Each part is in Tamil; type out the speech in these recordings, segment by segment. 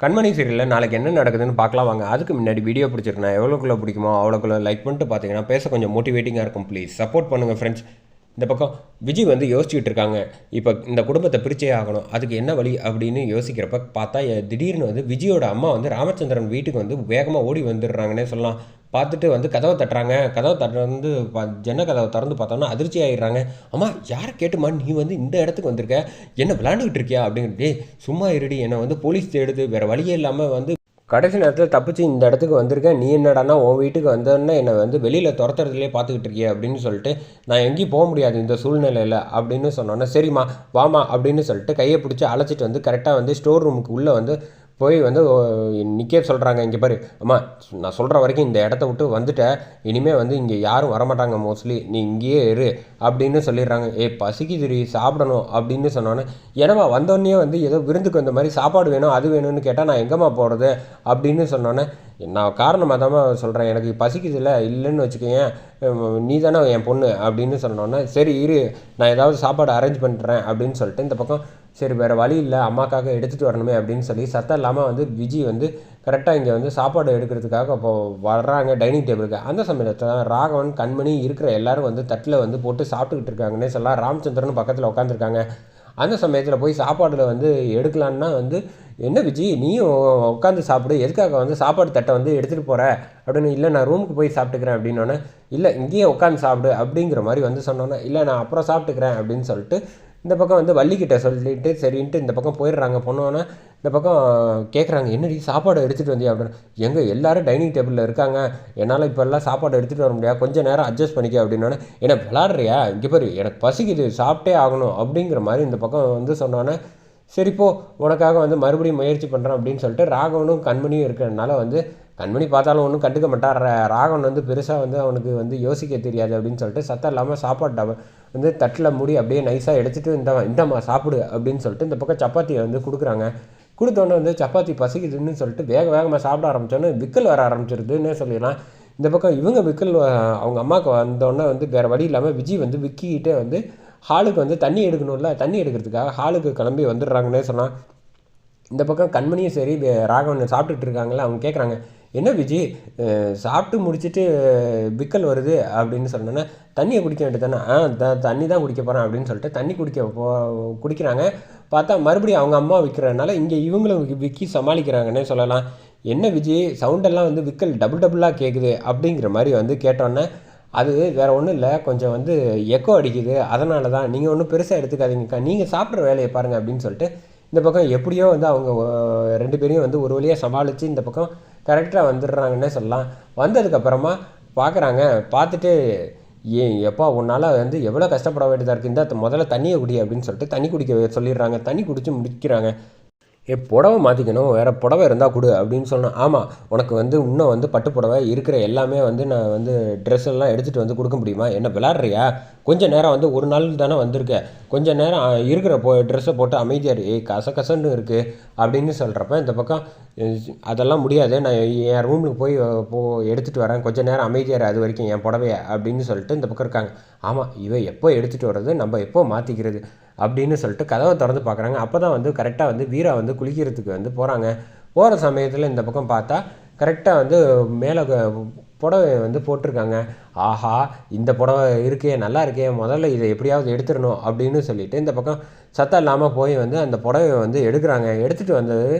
கண்மணி சீரியலில் நாளைக்கு என்ன நடக்குதுன்னு பார்க்கலாம் வாங்க. அதுக்கு முன்னாடி வீடியோ பிடிச்சிருக்கேன் எவ்வளோக்குள்ளே பிடிக்குமோ அவ்வளோக்குள்ளே லைக் பண்ணிட்டு பார்த்தீங்கன்னா பேச கொஞ்சம் மோட்டிவேட்டிங்காக இருக்கும் ப்ளீஸ் சப்போர்ட் பண்ணுங்கள் ஃப்ரெண்ட்ஸ் இந்த பக்கம் விஜய் வந்து யோசிச்சுட்டு இருக்காங்க. இப்போ இந்த குடும்பத்தை பிரிச்சே ஆகணும். அதுக்கு என்ன வழி அப்படின்னு யோசிக்கிறப்ப பார்த்தா திடீர்னு வந்து விஜயோட அம்மா வந்து ராமச்சந்திரன் வீட்டுக்கு வந்து வேகமாக ஓடி வந்துடுறாங்கன்னே சொல்லலாம். பார்த்துட்டு வந்து கதவை தட்டுறாங்க. கதவை தட்டுறது பா ஜன்ன கதவை திறந்து பார்த்தோன்னா அதிர்ச்சி ஆயிடுறாங்க. அம்மா யாரை கேட்டுமா நீ வந்து இந்த இடத்துக்கு வந்திருக்க? என்ன விளாண்டுக்கிட்டு இருக்கியா? அப்படிங்கிறது சும்மா இருடி. என்னை வந்து போலீஸ் தேடுது. வேறு வழியே இல்லாமல் வந்து கடைசி நேரத்தில் தப்பிச்சு இந்த இடத்துக்கு வந்திருக்கேன். நீ என்னடான்னா உன் வீட்டுக்கு வந்தோன்னே என்னை வந்து வெளியில் துரத்துறதுலேயே பார்த்துக்கிட்டு இருக்கிய அப்படின்னு சொல்லிட்டு நான் எங்கேயும் போக முடியாது இந்த சூழ்நிலையில் அப்படின்னு சொன்னோன்னே சரிம்மா வாமா அப்படின்னு சொல்லிட்டு கையை பிடிச்சி அழைச்சிட்டு வந்து கரெக்டாக வந்து ஸ்டோர் ரூமுக்கு உள்ளே வந்து போய் வந்து நிற்க சொல்கிறாங்க இங்கே பாரு. அம்மா நான் சொல்கிற வரைக்கும் இந்த இடத்த விட்டு வந்துட்டேன் இனிமேல் வந்து இங்கே யாரும் வரமாட்டாங்க மோஸ்ட்லி. நீ இங்கேயே இரு அப்படின்னு சொல்லிடுறாங்க. ஏ பசிக்குதுரி சாப்பிடணும் அப்படின்னு சொன்னோன்னே ஏன்னா வந்தோடனே வந்து ஏதோ விருந்துக்கு வந்த மாதிரி சாப்பாடு வேணும் அது வேணும்னு கேட்டால் நான் எங்கேம்மா போகிறது அப்படின்னு சொன்னோன்னே நான் காரணமாக தான் சொல்கிறேன் எனக்கு பசிக்குதுல்ல இல்லைன்னு வச்சுக்கோங்க நீ தானே என் பொண்ணு அப்படின்னு சொன்னோன்னே சரி இரு. நான் ஏதாவது சாப்பாடு அரேஞ்ச் பண்ணுறேன் அப்படின்னு சொல்லிட்டு இந்த பக்கம் சரி வேறு வழி இல்லை அம்மாக்காக எடுத்துகிட்டு வரணுமே அப்படின்னு சொல்லி சத்தம் இல்லாமல் வந்து விஜி வந்து கரெக்டாக இங்கே வந்து சாப்பாடு எடுக்கிறதுக்காக இப்போ வர்றாங்க டைனிங் டேபிளுக்கு அந்த சமயத்தில் ராகவன் கண்மணி இருக்கிற எல்லாரும் வந்து தட்டில் வந்து போட்டு சாப்பிட்டுக்கிட்டு இருக்காங்கன்னே சொல்லலாம். ராமச்சந்திரன் பக்கத்தில் உட்காந்துருக்காங்க அந்த சமயத்தில் போய் சாப்பாடில் வந்து எடுக்கலான்னா வந்து என்ன விஜி நீயும் உட்காந்து சாப்பிடு. எதுக்காக வந்து சாப்பாடு தட்டை வந்து எடுத்துகிட்டு போகிற அப்படின்னு இல்லை நான் ரூமுக்கு போய் சாப்பிட்டுக்கிறேன். அப்படின்னோடனே இல்லை இங்கேயே உட்காந்து சாப்பிடு. அப்படிங்கிற மாதிரி வந்து சொன்னோன்னே இல்லை நான் அப்புறம் சாப்பிட்டுக்கிறேன். அப்படின்னு சொல்லிட்டு இந்த பக்கம் வந்து வள்ளிக்கிட்ட சொல்லிட்டு சரின்ட்டு இந்த பக்கம் போயிடுறாங்க. பொண்ணோன்னே இந்த பக்கம் கேட்குறாங்க என்னடி சாப்பாடு எடுத்துகிட்டு வந்தியா? அப்படின்னு. எங்கே எல்லோரும் டைனிங் டேபிளில் இருக்காங்க. என்னால் இப்போல்லாம் சாப்பாடு எடுத்துகிட்டு வர முடியாது. கொஞ்சம் நேரம் அட்ஜஸ்ட் பண்ணிக்க. அப்படின்னோடனே என்ன விளாட்றியா இங்கே பாரு எனக்கு பசிக்குது. சாப்பிட்டே ஆகணும். அப்படிங்கிற மாதிரி இந்த பக்கம் வந்து சொன்னோன்னே சரிப்போ உனக்காக வந்து மறுபடியும் முயற்சி பண்ணுறேன் அப்படின்னு சொல்லிட்டு ராகவனும் கண்மணியும் இருக்கிறதுனால வந்து கண்மணி பார்த்தாலும் ஒன்றும் கண்டுக்க மாட்டார் ராகவன் வந்து பெருசாக வந்து அவனுக்கு வந்து யோசிக்க தெரியாது அப்படின்னு சொல்லிட்டு சத்தம் இல்லாமல் சாப்பாடு வந்து தட்டில் மூடி அப்படியே நைஸாக எடுத்துகிட்டு இந்த இந்தம்மா சாப்பிடு அப்படின்னு சொல்லிட்டு இந்த பக்கம் சப்பாத்தியை வந்து கொடுக்குறாங்க. கொடுத்தோன்னே வந்து சப்பாத்தி பசிக்குதுன்னு சொல்லிட்டு வேக வேகமாக சாப்பிட ஆரம்பித்தோன்னே விக்கல் வர ஆரம்பிச்சிருதுன்னே சொல்லிடலாம். இந்த பக்கம் இவங்க விக்கல் வ- அவங்க அம்மாவுக்கு வந்தோடனே வந்து வேறு வழி இல்லாமல் விஜய் வந்து விக்கிக்கிட்டே வந்து ஹாலுக்கு வந்து தண்ணி எடுக்கணும்ல தண்ணி எடுக்கிறதுக்காக ஹாலுக்கு கிளம்பி வந்துடுறாங்கன்னே சொன்னால் இந்த பக்கம் கண்மணியும் சரி ராகவன் சாப்பிட்டுட்டு இருக்காங்களே அவங்க கேட்குறாங்க என்ன விஜி சாப்பிட்டு முடிச்சுட்டு விக்கல் வருது அப்படின்னு சொன்னோன்னே தண்ணியை குடிக்க வேண்டியதானே ஆ த தண்ணி தான் குடிக்க போகிறேன் அப்படின்னு சொல்லிட்டு தண்ணி குடிக்க போ குடிக்கிறாங்க. பார்த்தா மறுபடியும் அவங்க அம்மா விற்கிறனால இங்கே இவங்களும் விற்கி சமாளிக்கிறாங்கன்னே சொல்லலாம். என்ன விஜய் சவுண்டெல்லாம் வந்து விக்கல் டபுள் டபுளாக கேட்குது அப்படிங்கிற மாதிரி வந்து கேட்டோன்னே அது வேறு ஒன்றும் இல்லை கொஞ்சம் வந்து எக்கோ அடிக்குது. அதனால தான் நீங்கள் ஒன்றும் பெருசாக எடுத்துக்காதீங்கக்கா. நீங்கள் சாப்பிட்ற வேலையை பாருங்கள் அப்படின்னு சொல்லிட்டு இந்த பக்கம் எப்படியோ வந்து அவங்க ரெண்டு பேரையும் வந்து ஒரு வழியாக சமாளித்து இந்த பக்கம் கரெக்டாக வந்துடுறாங்கன்னே சொல்லலாம். வந்ததுக்கப்புறமா பார்க்குறாங்க பார்த்துட்டு ஏன் எப்பா உன்னால் வந்து எவ்வளோ கஷ்டப்பட வேண்டியதாக இருக்குது இந்த முதல்ல தண்ணியை குடி அப்படின்னு சொல்லிட்டு தண்ணி குடிக்க சொல்லிடுறாங்க. தண்ணி குடித்து முடிக்கிறாங்க. ஏ புடவை மாற்றிக்கணும் வேறு புடவை இருந்தால் கொடு அப்படின்னு சொன்னேன் ஆமாம் உனக்கு வந்து இன்னும் வந்து பட்டு புடவை இருக்கிற எல்லாமே வந்து நான் வந்து ட்ரெஸ் எல்லாம் எடுத்துகிட்டு வந்து கொடுக்க முடியுமா? என்ன விளாட்றியா கொஞ்சம் நேரம் வந்து ஒரு நாள் தானே வந்திருக்க. கொஞ்ச நேரம் இருக்கிற போ ட்ரெஸ்ஸை போட்டு அமைதியாக ஏய் கச கசன்னு இருக்குது அப்படின்னு சொல்கிறப்ப இந்த பக்கம் அதெல்லாம் முடியாது. நான் என் ரூமுக்கு போய் போ எடுத்துகிட்டு வரேன். கொஞ்சம் நேரம் அமைதியாக இரு. அது வரைக்கும் என் புடவைய அப்படின்னு சொல்லிட்டு இந்த பக்கம் இருக்காங்க. ஆமாம் இவன் எப்போ எடுத்துகிட்டு வர்றது நம்ம எப்போ மாற்றிக்கிறது அப்படின்னு சொல்லிட்டு கதவை திறந்து பார்க்குறாங்க. அப்போ தான் வந்து கரெக்டாக வந்து வீரா வந்து குளிக்கிறதுக்கு வந்து போகிறாங்க போகிற சமயத்தில் இந்த பக்கம் பார்த்தா கரெக்டாக வந்து மேலே புடவை வந்து போட்டிருக்காங்க. ஆஹா இந்த புடவை இருக்கே நல்லா இருக்கே முதல்ல இதை எப்படியாவது எடுத்துடணும் அப்படின்னு சொல்லிட்டு இந்த பக்கம் சத்தம் இல்லாமல் போய் வந்து அந்த புடவையை வந்து எடுக்கிறாங்க. எடுத்துகிட்டு வந்தது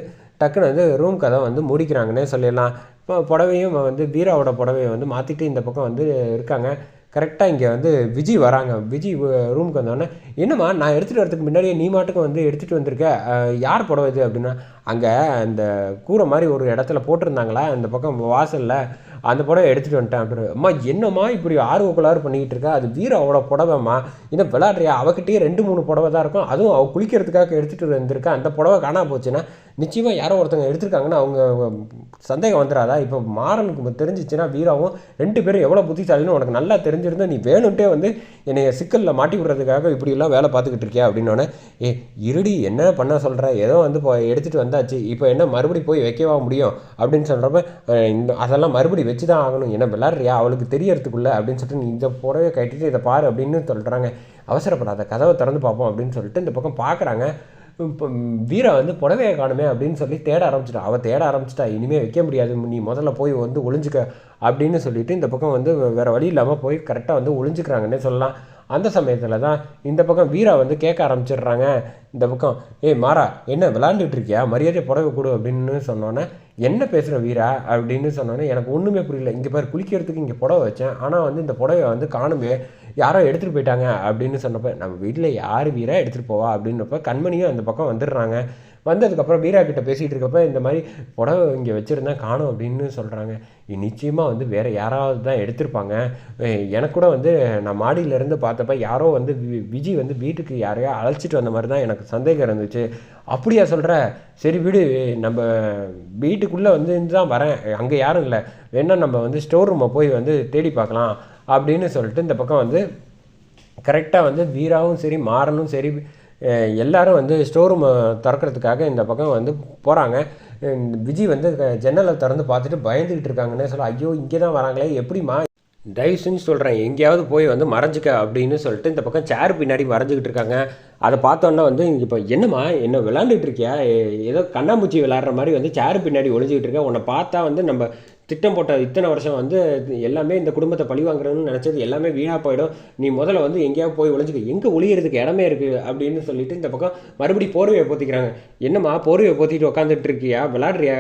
டக்குன்னு வந்து ரூம் கதை வந்து முடிக்கிறாங்கன்னே சொல்லிடலாம். இப்போ புடவையும் வந்து பீராவோட புடவையை வந்து மாற்றிட்டு இந்த பக்கம் வந்து இருக்காங்க. கரெக்டாக இங்கே வந்து விஜய் வராங்க. விஜய் ரூமுக்கு வந்தோடனே என்னம்மா நான் எடுத்துகிட்டு வரதுக்கு முன்னாடியே நீ மாட்டுக்கு வந்து எடுத்துகிட்டு வந்திருக்க? யார் புடவை இது? அப்படின்னா அங்கே அந்த கூரை மாதிரி ஒரு இடத்துல போட்டிருந்தாங்களா? அந்த பக்கம் வாசலில் அந்த புடவை எடுத்துகிட்டு வந்துட்டேன். அப்படின்னு அம்மா என்னம்மா இப்படி ஆர்வ பண்ணிக்கிட்டு இருக்கா? அது வீராவோட புடவைம்மா. என்ன விளாட்றியா அவகிட்டயே ரெண்டு மூணு புடவை தான் இருக்கும். அதுவும் அவள் குளிக்கிறதுக்காக எடுத்துகிட்டு வந்திருக்கா? அந்த புடவை காணா போச்சுன்னா நிச்சயமாக யாரோ ஒருத்தவங்க எடுத்திருக்காங்கன்னா அவங்க சந்தேகம் வந்துடாதா இப்போ மாறனுக்கு தெரிஞ்சிச்சுன்னா வீராவும் ரெண்டு பேரும் எவ்வளோ புத்திசாலின்னு உனக்கு நல்லா தெரிஞ்சிருந்தால் நீ வேணும்ட்டே வந்து என்னை சிக்கலில் மாட்டி விடுறதுக்காக இப்படியெல்லாம் வேலை பார்த்துக்கிட்டு இருக்கியா? அப்படின்னோடனே ஏ இருடி என்ன பண்ண சொல்கிற ஏதோ வந்து இப்போ எடுத்துகிட்டு வந்தாச்சு. இப்போ என்ன மறுபடி போய் வைக்கவா முடியும்? அப்படின்னு சொல்கிறப்ப இந்த அதெல்லாம் மறுபடி வச்சு தான் ஆகணும். என்ன விளாட்றியா அவளுக்கு தெரியறதுக்குள்ள அப்படின்னு சொல்லிட்டு நீ இந்த புடவை கட்டிட்டு இதை பாரு அப்படின்னு சொல்கிறாங்க அவசரப்படாத கதவை திறந்து பார்ப்போம் அப்படின்னு சொல்லிட்டு இந்த பக்கம் பார்க்குறாங்க இப்போ வீரா வந்து புடவையை காணுமே அப்படின்னு சொல்லி தேட ஆரம்பிச்சிட்டா. அவள் தேட ஆரம்பிச்சிட்டா. இனிமேல் வைக்க முடியாது. நீ முதல்ல போய் வந்து ஒளிஞ்சுக்க அப்படின்னு சொல்லிட்டு இந்த பக்கம் வந்து வேறு வழி இல்லாமல் போய் கரெக்டாக வந்து ஒளிஞ்சுக்கிறாங்கன்னே சொல்லலாம். அந்த சமயத்தில் தான் இந்த பக்கம் வீரா வந்து கேட்க ஆரம்பிச்சிடுறாங்க. இந்த பக்கம் ஏய் மாறா என்ன விளாண்டுட்டு இருக்கியா? மரியாதை புடவை கொடு அப்படின்னு சொன்னோன்னே என்ன பேசுகிற வீரா? அப்படின்னு சொன்னோன்னே எனக்கு ஒன்றுமே புரியல. இங்கே பாரு குளிக்கிறதுக்கு இங்கே புடவை வச்சேன். ஆனால் வந்து இந்த புடவை வந்து காணுமே. யாரோ எடுத்துகிட்டு போயிட்டாங்க அப்படின்னு சொன்னப்போ நம்ம வீட்டில் யார் வீரா எடுத்துகிட்டு போவா அப்படின்னப்ப கண்மணியும் அந்த பக்கம் வந்துடுறாங்க. வந்ததுக்கப்புறம் வீரா கிட்ட பேசிகிட்டு இருக்கப்ப இந்த மாதிரி புடவை இங்கே வச்சுருந்தேன் காணும் அப்படின்னு சொல்கிறாங்க நிச்சயமாக வந்து வேறு யாராவது தான் எடுத்திருப்பாங்க. எனக்கு கூட வந்து நான் மாடியிலேருந்து பார்த்தப்ப யாரோ வந்து வி- விஜி வந்து வீட்டுக்கு யாரையோ அழைச்சிட்டு வந்த மாதிரி தான் எனக்கு சந்தேகம் இருந்துச்சு. அப்படியா சொல்கிற சரி வீடு நம்ம வீட்டுக்குள்ளே வந்து தான் வரேன். அங்கே யாரும் இல்லை. வேணால் நம்ம வந்து ஸ்டோர் ரூமை போய் வந்து தேடி பார்க்கலாம். அப்படின்னு சொல்லிட்டு இந்த பக்கம் வந்து கரெக்டாக வந்து வீராவும் சரி மாறனும் சரி எல்லாரும் வந்து ஸ்டோர் ரூமை திறக்கிறதுக்காக இந்த பக்கம் வந்து போகிறாங்க விஜய் வந்து ஜன்னலை திறந்து பார்த்துட்டு பயந்துக்கிட்டு இருக்காங்கன்னே சொல்ல ஐயோ இங்கே தான் வராங்களே எப்படிம்மா? தயவு செஞ்சு சொல்கிறேன் எங்கேயாவது போய் வந்து மறைஞ்சிக்க அப்படின்னு சொல்லிட்டு இந்த பக்கம் சேர் பின்னாடி மறைஞ்சிக்கிட்டு இருக்காங்க. அதை பார்த்தோன்னா வந்து இப்போ என்னம்மா என்ன விளாண்டுட்டு இருக்கியா? ஏதோ கண்ணாமூச்சி விளாட்ற மாதிரி வந்து சேர் பின்னாடி ஒழிஞ்சிக்கிட்டு இருக்க உன்னை பார்த்தா வந்து நம்ம திட்டம் போட்ட இத்தனை வருஷம் வந்து எல்லாமே இந்த குடும்பத்தை பழி வாங்குறதுன்னு நினச்சது எல்லாமே வீணாக போயிடும். நீ முதல்ல வந்து எங்கேயாவது போய் ஒழிஞ்சிக்க எங்கே ஒளியறதுக்கு இடமே இருக்குது அப்படின்னு சொல்லிட்டு இந்த பக்கம் மறுபடியும் போர்வையை போத்திக்கிறாங்க. என்னம்மா போர்வையை போத்திட்டு உட்காந்துட்டு இருக்கியா? விளாட்றியா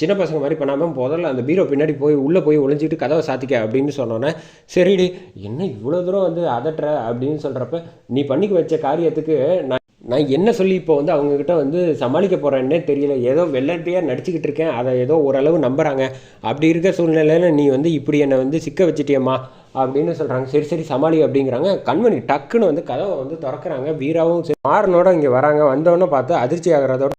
சின்ன பசங்க மாதிரி பண்ணாமல் முதல்ல அந்த பீரோ பின்னாடி போய் உள்ளே போய் ஒழிஞ்சிட்டு கதவை சாத்திக்க அப்படின்னு சொன்னோன்னே சரிடி என்ன இவ்வளோ தூரம் வந்து அதட்டுற அப்படின்னு சொல்கிறப்ப நீ பண்ணிக்க வச்ச காரியத்துக்கு நான் நான் என்ன சொல்லி இப்போ வந்து அவங்கக்கிட்ட வந்து சமாளிக்க போகிறேன்னே தெரியல. ஏதோ வெள்ளட்டியாக நடிச்சுக்கிட்டு இருக்கேன். அதை ஏதோ ஓரளவு நம்புகிறாங்க அப்படி இருக்க சூழ்நிலையில் நீ வந்து இப்படி என்னை வந்து சிக்க வச்சிட்டியம்மா அப்படின்னு சொல்கிறாங்க சரி சரி சமாளி அப்படிங்கிறாங்க. கண்மணி டக்குன்னு வந்து கதவை வந்து திறக்கிறாங்க. வீராவும் சரி மாறனோட இங்கே வராங்க. வந்தோடனே பார்த்து அதிர்ச்சி ஆகிறதோட